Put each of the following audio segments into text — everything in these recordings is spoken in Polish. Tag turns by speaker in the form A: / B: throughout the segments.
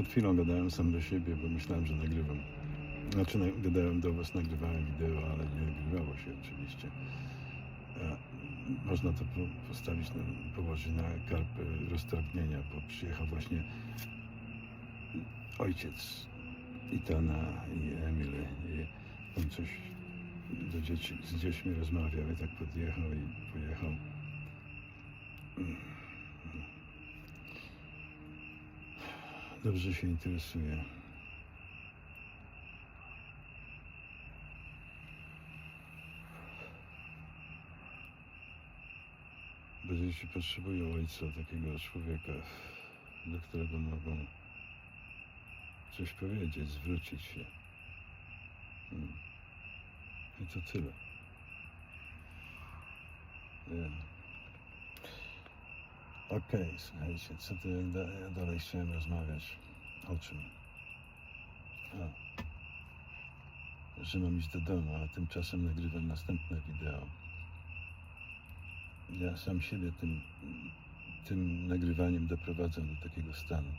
A: Przed chwilą gadałem sam do siebie, bo myślałem, że nagrywam. Znaczy, na, gadałem do Was, nagrywałem wideo, ale nie nagrywało się oczywiście. E, można to po, postawić, na, położyć na karpę roztargnienia, bo przyjechał właśnie ojciec Itana i Emily i on coś do dzieci, z dziećmi rozmawiał i tak podjechał i pojechał. Dobrze się interesuje. Bo dzieci potrzebują ojca, takiego człowieka, do którego mogą coś powiedzieć, zwrócić się. Mm. I to tyle. Nie. Okej, słuchajcie, co to ja da- ja dalej chciałem rozmawiać? O czym? A. Że mam iść do domu, a tymczasem nagrywam następne wideo. Ja sam siebie tym, tym nagrywaniem doprowadzam do takiego stanu.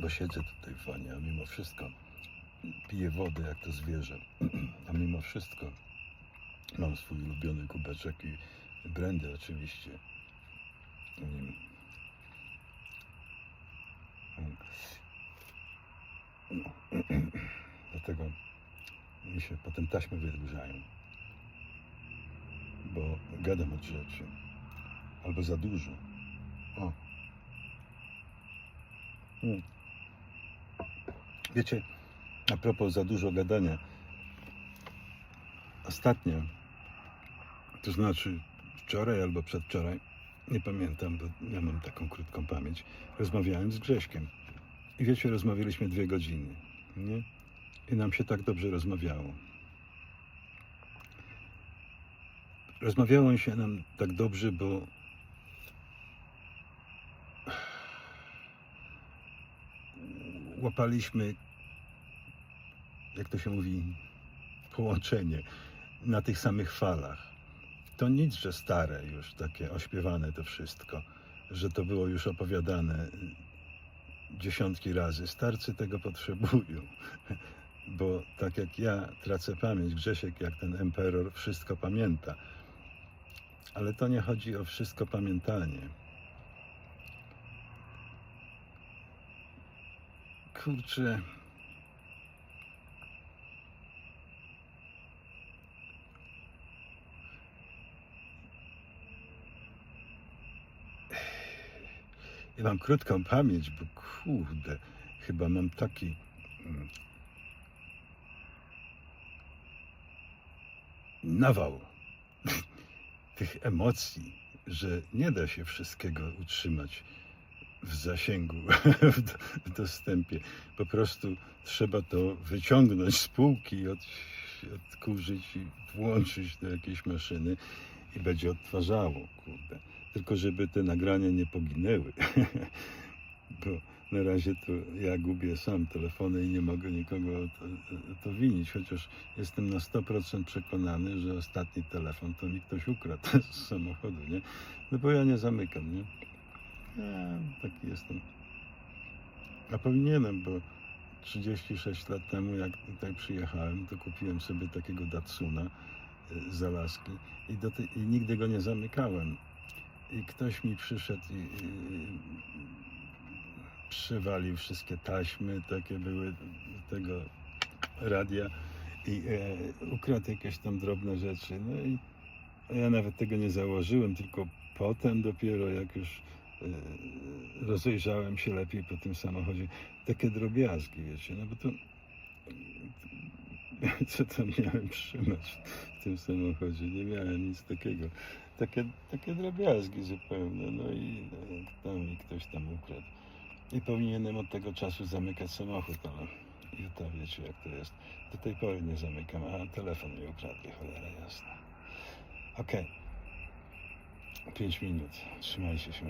A: Bo siedzę tutaj w wanie, a mimo wszystko piję wodę jak to zwierzę. A mimo wszystko mam swój ulubiony kubeczek i brandy oczywiście. Dlatego mi się potem taśmy wydłużają. Bo gadam od rzeczy. Albo za dużo. O. Mm. Wiecie, a propos za dużo gadania. Ostatnio, to znaczy wczoraj albo przedwczoraj, nie pamiętam, bo ja mam taką krótką pamięć, rozmawiałem z Grześkiem. I wiecie, rozmawialiśmy dwie godziny, nie? I nam się tak dobrze rozmawiało. Rozmawiało się nam tak dobrze, bo łapaliśmy, jak to się mówi, połączenie na tych samych falach. To nic, że stare już, takie ośpiewane to wszystko, że to było już opowiadane dziesiątki razy. Starcy tego potrzebują, bo tak jak ja tracę pamięć, Grzesiek jak ten emperor wszystko pamięta. Ale to nie chodzi o wszystko pamiętanie. Kurczę. Ja mam krótką pamięć, bo kurde, chyba mam taki. mm, Nawał tych emocji, że nie da się wszystkiego utrzymać w zasięgu, w, do, w dostępie. Po prostu trzeba to wyciągnąć z półki, od, odkurzyć i włączyć do jakiejś maszyny i będzie odtwarzało, kurde. Tylko żeby te nagrania nie poginęły. Bo na razie to ja gubię sam telefony i nie mogę nikogo to, to winić, chociaż jestem na 100% przekonany, że ostatni telefon to mi ktoś ukradł z samochodu, nie? No bo ja nie zamykam, nie? Ja taki jestem. A powinienem, bo 36 lat temu, jak tutaj przyjechałem, to kupiłem sobie takiego Datsuna z i, do i nigdy go nie zamykałem. I ktoś mi przyszedł i, i przywalił wszystkie taśmy, takie były tego radia i e, ukradł jakieś tam drobne rzeczy. No i ja nawet tego nie założyłem, tylko potem dopiero jak już e, rozejrzałem się lepiej po tym samochodzie, takie drobiazgi, wiecie, no bo to co tam miałem trzymać w tym samochodzie, nie miałem nic takiego. Takie, takie drobiazgi zupełne, no i e, tam mi ktoś tam ukradł. I powinienem od tego czasu zamykać samochód, ale jutro wiecie jak to jest. Do tej pory nie zamykam, a telefon mi ukradli, cholera jasna. Okej. Pięć minut. Trzymajcie się.